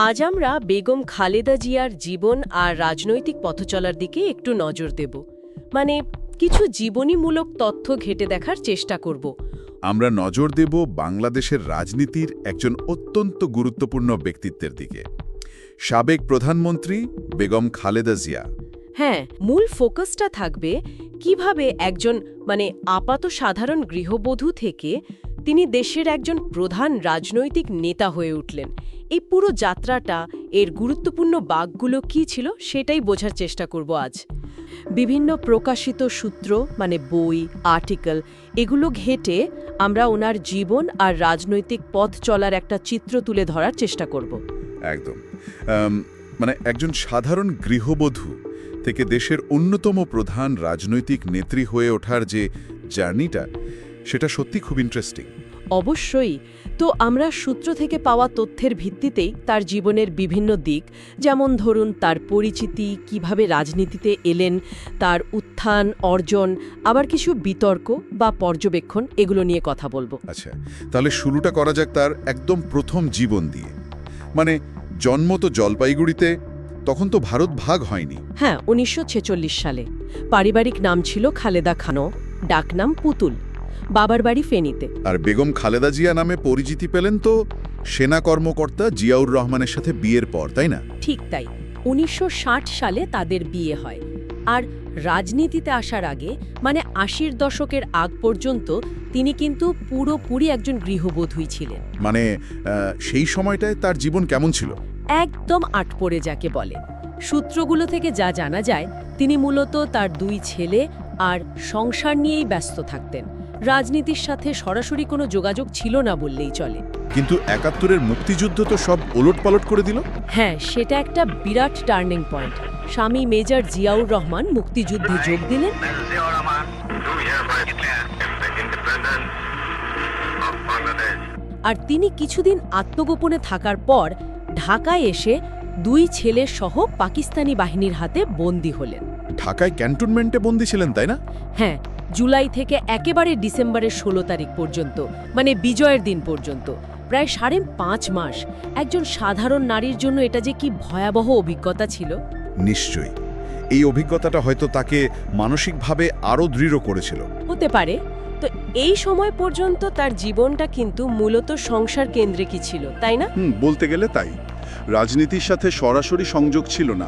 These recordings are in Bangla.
আজ আমরা বেগম খালেদা জিয়ার জীবন আর রাজনৈতিক পথচলার দিকে একটু নজর দেব। মানে কিছু জীবনীমূলক তথ্য ঘেটে দেখার চেষ্টা করব। আমরা নজর দেব বাংলাদেশের রাজনীতির একজন অত্যন্ত গুরুত্বপূর্ণ ব্যক্তিত্বের দিকে। সাবেক প্রধানমন্ত্রী বেগম খালেদা জিয়া। হ্যাঁ মূল ফোকাসটা থাকবে কীভাবে একজন মানে আপাত সাধারণ গৃহবধূ থেকে তিনি দেশের একজন প্রধান রাজনৈতিক নেতা হয়ে উঠলেন। এই পুরো যাত্রাটা এর গুরুত্বপূর্ণ বাঘগুলো কী ছিল সেটাই বোঝার চেষ্টা করব আজ। বিভিন্ন প্রকাশিত সূত্র মানে বই, আর্টিকেল, এগুলো ঘেটে আমরা ওনার জীবন আর রাজনৈতিক পথ চলার একটা চিত্র তুলে ধরার চেষ্টা করব। একদম। মানে একজন সাধারণ গৃহবধূ থেকে দেশের অন্যতম প্রধান রাজনৈতিক নেত্রী হয়ে ওঠার যে জার্নিটা, সেটা সত্যি খুব ইন্টারেস্টিং অবশ্যই। তো আমরা সূত্র থেকে পাওয়া তথ্যের ভিত্তিতেই তার জীবনের বিভিন্ন দিক যেমন ধরুন তার পরিচিতি কীভাবে রাজনীতিতে এলেন তার উত্থান অর্জন আবার কিছু বিতর্ক বা পর্যবেক্ষণ এগুলো নিয়ে কথা বলব। আচ্ছা তাহলে শুরুটা করা যাক তার একদম প্রথম জীবন দিয়ে। মানে জন্ম তো জলপাইগুড়িতে তখন তো ভারত ভাগ হয়নি। হ্যাঁ উনিশশো ছেচল্লিশ সালে। পারিবারিক নাম ছিল খালেদা খানো ডাকনাম পুতুল। বাবার বাড়ি ফেনীতে। আর বেগম খালেদা জিয়া নামে পরিচিতি পেলেন তো সেনা কর্মকর্তা জিয়াউর রহমানের সাথে বিয়ের পর তাই না? ঠিক তাই। উনিশশো ষাট সালে তাদের বিয়ে হয়। আর রাজনীতিতে আসার আগে মানে আশির দশকের আগ পর্যন্ত তিনি কিন্তু পুরোপুরি একজন গৃহবধূই ছিলেন। মানে সেই সময়টায় তার জীবন কেমন ছিল? একদম আট আটপড়ে যাকে বলে। সূত্রগুলো থেকে যা জানা যায় তিনি মূলত তার দুই ছেলে আর সংসার নিয়েই ব্যস্ত থাকতেন। রাজনীতির সাথে সরাসরি কোনো যোগাযোগ ছিল না বললেই চলে। কিন্তু একাত্তরের মুক্তিযুদ্ধ তো সব ওলটপালট করে দিল? হ্যাঁ সেটা একটা বিরাট টার্নিং পয়েন্ট। স্বামী মেজর জিয়াউর রহমান মুক্তিযুদ্ধে যোগ দিলেন. আর তিনি কিছুদিন আত্মগোপনে থাকার পর ঢাকায় এসে দুই ছেলে সহ পাকিস্তানি বাহিনীর হাতে বন্দী হলেন। ঢাকায় ক্যান্টনমেন্টে বন্দী ছিলেন তাই না? হ্যাঁ জুলাই থেকে একেবারে ডিসেম্বরের ষোলো তারিখ পর্যন্ত মানে বিজয়ের দিন পর্যন্ত। প্রায় সাড়ে পাঁচ মাস একজন সাধারণ নারীর জন্য এটা যে কি ভয়াবহ অভিজ্ঞতা ছিল? নিশ্চয়ই। এই অভিজ্ঞতাটা হয়তো তাকে মানসিকভাবে আরও দৃঢ় করেছিল। হতে পারে। তো এই সময় পর্যন্ত তার জীবনটা কিন্তু মূলত সংসার কেন্দ্রিকই ছিল তাই না? হুম বলতে গেলে তাই। রাজনীতির সাথে সরাসরি সংযোগ ছিল না।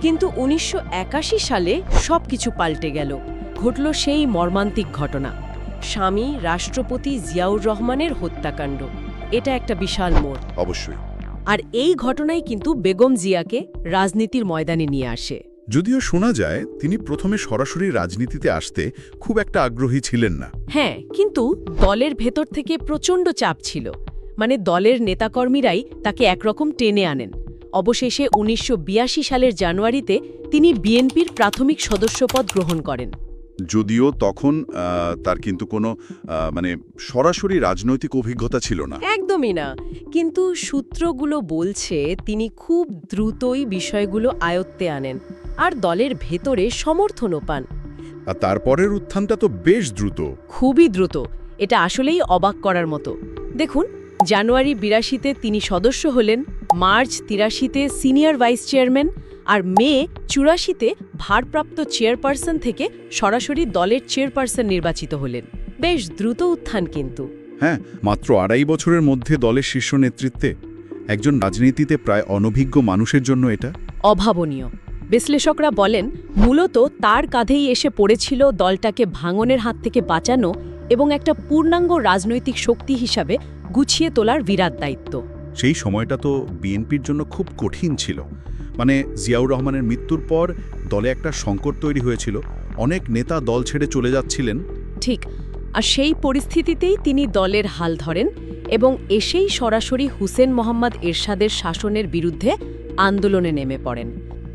কিন্তু উনিশশো একাশি সালে সব কিছু পাল্টে গেল। ঘটল সেই মর্মান্তিক ঘটনা। স্বামী রাষ্ট্রপতি জিয়াউর রহমানের হত্যাকাণ্ড। এটা একটা বিশাল মোড়। অবশ্যই। আর এই ঘটনাই কিন্তু বেগম জিয়াকে রাজনীতির ময়দানে নিয়ে আসে। যদিও শোনা যায় তিনি প্রথমে সরাসরি রাজনীতিতে আসতে খুব একটা আগ্রহী ছিলেন না। হ্যাঁ কিন্তু দলের ভেতর থেকে প্রচণ্ড চাপ ছিল। মানে দলের নেতাকর্মীরাই তাকে একরকম টেনে আনেন। অবশেষে উনিশশো সালের জানুয়ারিতে তিনি বিএনপির প্রাথমিক সদস্যপদ গ্রহণ করেন। যদিও তখন তার কিন্তু কোনো মানে সরাসরি রাজনৈতিক অভিজ্ঞতা ছিল না। একদমই না। কিন্তু সূত্রগুলো বলছে তিনি খুব দ্রুতই বিষয়গুলো আয়ত্তে আনেন আর দলের ভেতরে সমর্থনও পান। আর তারপরের উত্থানটা তো বেশ দ্রুত। খুবই দ্রুত। এটা আসলেই অবাক করার মতো। দেখুন জানুয়ারি বিরাশিতে তিনি সদস্য হলেন মার্চ তিরাশিতে সিনিয়র ভাইস চেয়ারম্যান আর মে চুরাশিতে ভারপ্রাপ্ত চেয়ারপারসন থেকে সরাসরি দলের চেয়ারপারসন নির্বাচিত হলেন। বেশ দ্রুত উত্থান কিন্তু। হ্যাঁ মাত্র আড়াই বছরের মধ্যে দলের শীর্ষ নেতৃত্বে একজন রাজনীতিতে প্রায় অনভিজ্ঞ মানুষের জন্য এটা। অভাবনীয়। বিশ্লেষকরা বলেন মূলত তার কাঁধেই এসে পড়েছিল দলটাকে ভাঙনের হাত থেকে বাঁচানো এবং একটা পূর্ণাঙ্গ রাজনৈতিক শক্তি হিসাবে গুছিয়ে তোলার বিরাট দায়িত্ব। সেই সময়টা তো বিএনপির জন্য খুব কঠিন ছিল। মানে জিয়াউর রহমানের মৃত্যুর পর দলে একটা সংকট তৈরি হয়েছিল। অনেক নেতা দল ছেড়ে চলে যাচ্ছিলেন। ঠিক আর সেই পরিস্থিতিতেই তিনি দলের হাল ধরেন এবং এসেই সরাসরি হুসেন মোহাম্মদ এরশাদের শাসনের বিরুদ্ধে আন্দোলনে নেমে পড়েন।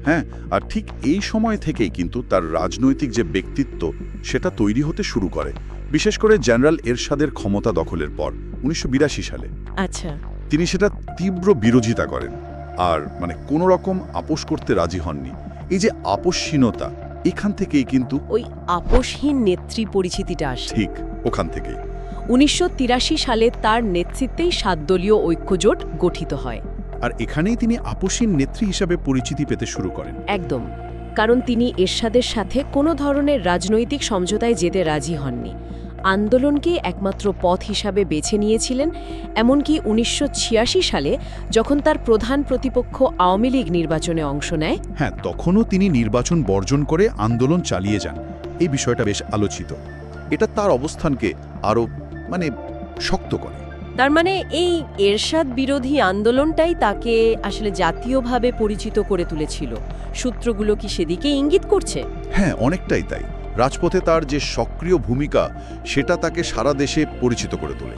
হ্যাঁ আর ঠিক এই সময় থেকেই কিন্তু তার রাজনৈতিক যে ব্যক্তিত্ব সেটা তৈরি হতে শুরু করে। বিশেষ করে জেনারেল এরশাদের ক্ষমতা দখলের পর উনিশশো বিরাশি সালে। আচ্ছা। তিনি সেটা তীব্র বিরোধিতা করেন। আর মানে কোনো রকম আপোষ করতে রাজি হননি। এই যে আপোষহীনতা এখান থেকেই কিন্তু ওই আপোষহীন নেত্রী পরিচিতিটা আসে। ঠিক ওখান থেকেই। উনিশশো তিরাশি সালে তার নেতৃত্বেই সাতদলীয় ঐক্যজোট গঠিত হয়। আর এখানেই তিনি আপসীন নেত্রী হিসাবে পরিচিতি পেতে শুরু করেন। একদম কারণ তিনি এরশাদের সাথে কোনো ধরনের রাজনৈতিক সমঝোতায় যেতে রাজি হননি। আন্দোলনকে একমাত্র পথ হিসাবে বেছে নিয়েছিলেন এমনকি উনিশশো ছিয়াশি সালে যখন তার প্রধান প্রতিপক্ষ আওয়ামী লীগ নির্বাচনে অংশ নেয়। হ্যাঁ তখনও তিনি নির্বাচন বর্জন করে আন্দোলন চালিয়ে যান। এই বিষয়টা বেশ আলোচিত। এটা তার অবস্থানকে আরও মানে শক্ত করে। তার মানে এই এরশাদ বিরোধী আন্দোলনটাই তাকে আসলে জাতীয়ভাবে পরিচিত করে তুলেছিল। সূত্রগুলো কি সেদিকে ইঙ্গিত করছে? হ্যাঁ অনেকটাই তাই। রাজপথে তার যে সক্রিয় ভূমিকা সেটা তাকে সারা দেশে পরিচিত করে তোলে।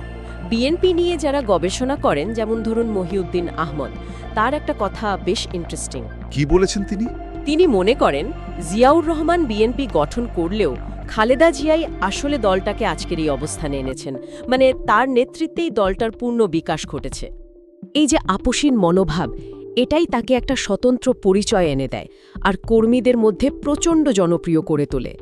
বিএনপি নিয়ে যারা গবেষণা করেন যেমন ধরুন মহিউদ্দিন আহমদ তার একটা কথা বেশ ইন্টারেস্টিং কি বলেছেন তিনি? তিনি মনে করেন জিয়াউর রহমান বিএনপি গঠন করলেও খালেদা জিয়াই আসলে দলটাকে আজকের এই অবস্থানে এনেছেন। মানে তার নেতৃত্বেই দলটার পূর্ণ বিকাশ ঘটেছে। এই যে আপসীন মনোভাব এটাই তাকে একটা স্বতন্ত্র পরিচয় এনে দেয় আর কর্মীদের মধ্যে প্রচণ্ড জনপ্রিয় করে তোলে।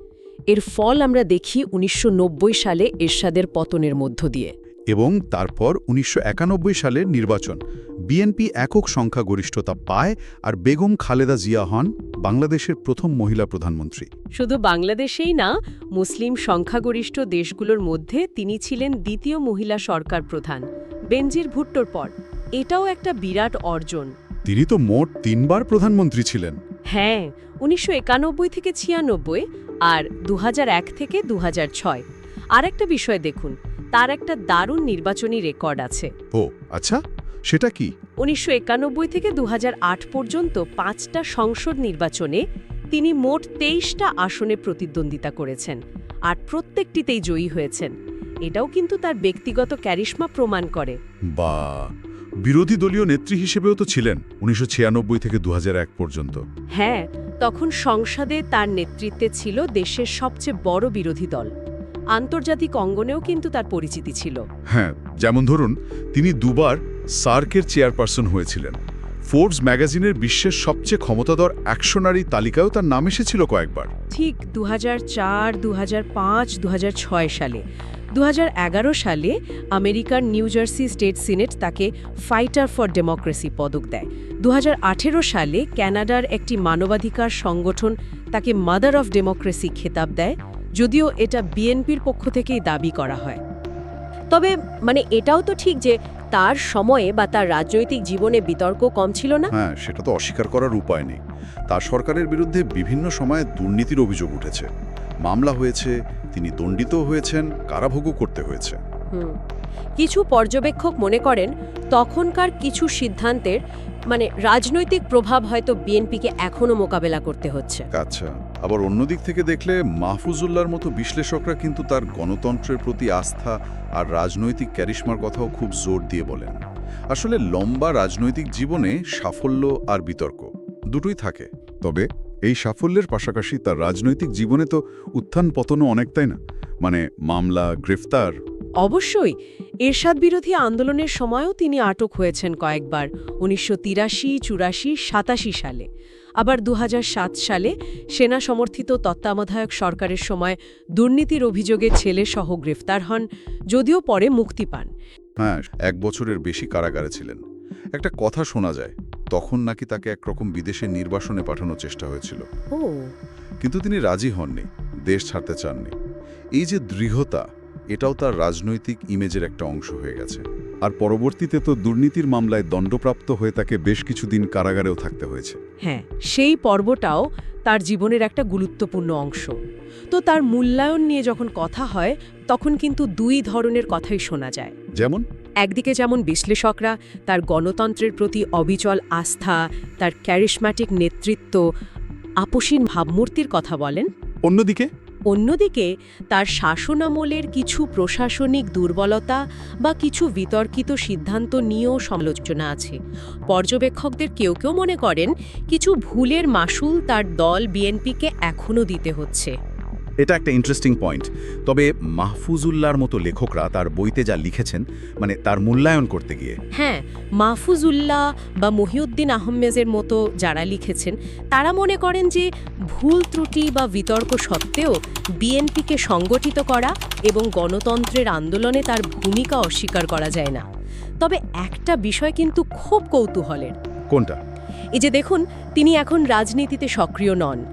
এর ফল আমরা দেখি উনিশশো নব্বই সালে এরশাদের পতনের মধ্য দিয়ে। এবং তারপর উনিশশো একানব্বই সালের নির্বাচন। বিএনপি একক সংখ্যাগরিষ্ঠতা পায় আর বেগম খালেদা জিয়া হন বাংলাদেশের প্রথম মহিলা প্রধানমন্ত্রী। শুধু বাংলাদেশেই না মুসলিম সংখ্যাগরিষ্ঠ দেশগুলোর মধ্যে তিনি ছিলেন দ্বিতীয় মহিলা সরকার প্রধান বেনজির ভুট্টোর পর। এটাও একটা বিরাট অর্জন। তিনি তো মোট তিনবার প্রধানমন্ত্রী ছিলেন। হ্যাঁ উনিশশো একানব্বই থেকে ছিয়ানব্বই আর দুহাজার এক থেকে দু হাজার ছয়। আর একটা বিষয় দেখুন তার একটা দারুণ নির্বাচনী রেকর্ড আছে। ও আচ্ছা সেটা কি? উনিশশো একানব্বই থেকে দুহাজার আট পর্যন্ত পাঁচটা সংসদ নির্বাচনে তিনি মোট তেইশটা আসনে প্রতিদ্বন্দ্বিতা করেছেন আর প্রত্যেকটিতেই জয়ী হয়েছেন। এটাও কিন্তু তার ব্যক্তিগত ক্যারিশমা প্রমাণ করে। বা বিরোধী দলীয় নেত্রী হিসেবেও তো ছিলেন উনিশশো ছিয়ানব্বই থেকে দুহাজার এক পর্যন্ত। হ্যাঁ তখন সংসদে তার নেতৃত্বে ছিল দেশের সবচেয়ে বড় বিরোধী দল। আন্তর্জাতিক অঙ্গনেও কিন্তু তার পরিচিতি ছিল। হ্যাঁ যেমন ধরুন তিনি দুবার সার্কের চেয়ারপারসন হয়েছিলেন। ফোর্বস ম্যাগাজিনের বিশ্বের সবচেয়ে ক্ষমতাধর একশো নারী তালিকায়ও তার নাম এসেছিল কয়েকবার। ঠিক দু হাজার চার দু হাজার পাঁচ দু হাজার ছয় সালে। দুহাজার এগারো সালে আমেরিকার নিউ জার্সি স্টেট সিনেট তাকে ফাইটার ফর ডেমোক্রেসি পদক দেয়। দুহাজার আঠারো সালে ক্যানাডার একটি মানবাধিকার সংগঠন তাকে মাদার অফ ডেমোক্রেসি খেতাব দেয়, যদিও এটা বিএনপির পক্ষ থেকেই দাবি করা হয়। তবে মানে এটাও তো ঠিক যে তার সময়ে বা তার রাজনৈতিক জীবনে বিতর্ক কম ছিল না? হ্যাঁ সেটা তো অস্বীকার করার উপায় নেই। তার সরকারের বিরুদ্ধে বিভিন্ন সময়ে দুর্নীতির অভিযোগ উঠেছে। মামলা হয়েছে তিনি দণ্ডিত হয়েছেন কারাভোগও করতে হয়েছে। কিছু পর্যবেক্ষক মনে করেন তখনকার কিছু সিদ্ধান্তের মানে রাজনৈতিক প্রভাব হয়তো বিএনপিকে এখনও মোকাবেলা করতে হচ্ছে। আচ্ছা আবার অন্যদিক থেকে দেখলে মাহফুজুল্লাহর মতো বিশ্লেষকরা কিন্তু তার গণতন্ত্রের প্রতি আস্থা আর রাজনৈতিক ক্যারিশমার কথাও খুব জোর দিয়ে বলেন। আসলে লম্বা রাজনৈতিক জীবনে সাফল্য আর বিতর্ক দুটোই থাকে। তবে এই সাফল্যের পাশাপাশি তার রাজনৈতিক জীবনে তো উত্থান পতনও অনেকটাই না? মানে মামলা গ্রেফতার। অবশ্যই। এরশাদ বিরোধী আন্দোলনের সময়ও তিনি আটক হয়েছেন কয়েকবার উনিশশো তিরাশি চুরাশি সাতাশি সালে। আবার দু হাজার সাত সালে সেনা সমর্থিত তত্ত্বাবধায়ক সরকারের সময় দুর্নীতির অভিযোগে ছেলে সহ গ্রেফতার হন যদিও পরে মুক্তি পান। হ্যাঁ এক বছরের বেশি কারাগারে ছিলেন। একটা কথা শোনা যায় তখন নাকি তাকে একরকম বিদেশে নির্বাসনে পাঠানোর চেষ্টা হয়েছিল। কিন্তু তিনি রাজি হননি দেশ ছাড়তে চাননি। এই যে দৃঢ়তা এটাও তার রাজনৈতিক ইমেজের একটা অংশ হয়ে গেছে। আর পরবর্তীতে তো দুর্নীতির মামলায় দণ্ডপ্রাপ্ত হয়ে তাকে বেশ কিছুদিন কারাগারেও থাকতে হয়েছে। হ্যাঁ সেই পর্বটাও তার জীবনের একটা গুরুত্বপূর্ণ অংশ। তো তার মূল্যায়ন নিয়ে যখন কথা হয় তখন কিন্তু দুই ধরনের কথাই শোনা যায়। যেমন? একদিকে যেমন বিশ্লেষকরা তার গণতন্ত্রের প্রতি অবিচল আস্থা তার ক্যারিশম্যাটিক নেতৃত্ব আপসীন ভাবমূর্তির কথা বলেন। অন্যদিকে? অন্যদিকে তার শাসনামলের কিছু প্রশাসনিক দুর্বলতা বা কিছু বিতর্কিত সিদ্ধান্ত নিয়েও সমালোচনা আছে। পর্যবেক্ষকদের কেউ কেউ মনে করেন কিছু ভুলের মাসুল তার দল বিএনপিকে এখনও দিতে হচ্ছে। এটা একটা ইন্টারেস্টিং পয়েন্ট তবে মাহফুজুল্লাহর মতো লেখকরা তার বইতে যা লিখেছেন মানে তার মূল্যায়ন করতে গিয়ে। হ্যাঁ মাহফুজুল্লাহ বা মহিউদ্দিন আহমেদের মতো যারা লিখেছেন তারা মনে করেন যে ভুল ত্রুটি বা বিতর্ক সত্ত্বেও বিএনপিকে সংগঠিত করা এবং গণতন্ত্রের আন্দোলনে তার ভূমিকা অস্বীকার করা যায় না। তবে একটা বিষয় কিন্তু খুব কৌতূহলের। কোনটা? এই যে দেখুন তিনি এখন রাজনীতিতে সক্রিয় নন।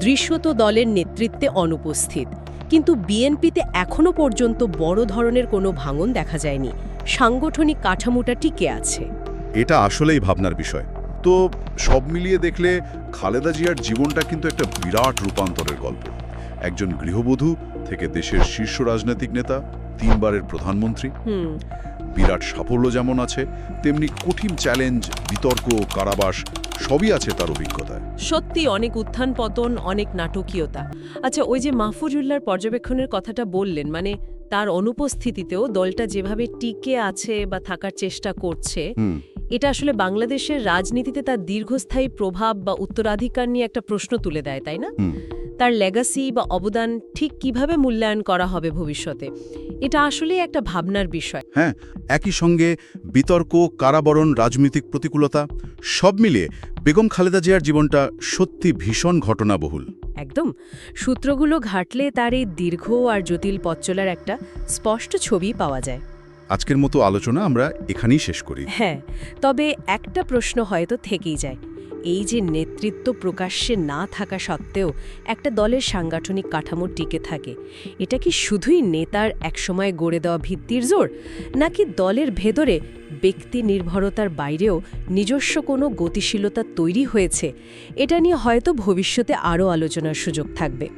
দৃশ্যত দলের নেতৃত্বে অনুপস্থিত। কিন্তু বিএনপিতে এখনও পর্যন্ত বড় ধরনের কোনো ভাঙন দেখা যায়নি। সাংগঠনিক কাঠামোটা টিকে আছে। এটা আসলেই ভাবনার বিষয়। তো সব মিলিয়ে দেখলে খালেদা জিয়ার জীবনটা কিন্তু একটা বিরাট রূপান্তরের গল্প। একজন গৃহবধূ থেকে দেশের শীর্ষ রাজনৈতিক নেতা তিনবারের প্রধানমন্ত্রী। হুম। বিরাট সাফল্য যেমন আছে তেমনি কঠিন চ্যালেঞ্জ বিতর্ক কারাবাস সবই আছে তার অভিজ্ঞতায়। সত্যি অনেক উত্থান পতন অনেক নাটকীয়তা। আচ্ছা ওই যে মাহফুজুল্লাহর পর্যবেক্ষণের কথাটা বললেন মানে তার অনুপস্থিতিতেও দলটা যেভাবে টিকে আছে বা থাকার চেষ্টা করছে এটা আসলে বাংলাদেশের রাজনীতিতে তার দীর্ঘস্থায়ী প্রভাব বা উত্তরাধিকার নিয়ে একটা প্রশ্ন তুলে দেয় তাই না? তার লেগাসি বা অবদান ঠিক কীভাবে মূল্যায়ন করা হবে ভবিষ্যতে? এটা আসলেই একটা ভাবনার বিষয়। হ্যাঁ একই সঙ্গে বিতর্ক কারাবরণ রাজনৈতিক প্রতিকূলতা সব মিলিয়ে বেগম খালেদা জিয়ার জীবনটা সত্যি ভীষণ ঘটনাবহুল। একদম। সূত্রগুলো ঘাটলে তার এই দীর্ঘ আর জটিল পথ চলার একটা স্পষ্ট ছবি পাওয়া যায়। আজকের মতো আলোচনা আমরা এখানেই শেষ করি। হ্যাঁ তবে একটা প্রশ্ন হয়তো থেকেই যায়। এই যে নেতৃত্ব প্রকাশ্যে না থাকা সত্ত্বেও একটা দলের সাংগঠনিক কাঠামো টিকে থাকে, এটা কি শুধুই নেতার একসময় গড়ে দেওয়া ভিত্তির জোর? নাকি দলের ভেতরে ব্যক্তি নির্ভরতার বাইরেও নিজস্ব কোনো গতিশীলতা তৈরি হয়েছে? এটা নিয়ে হয়তো ভবিষ্যতে আরও আলোচনার সুযোগ থাকবে।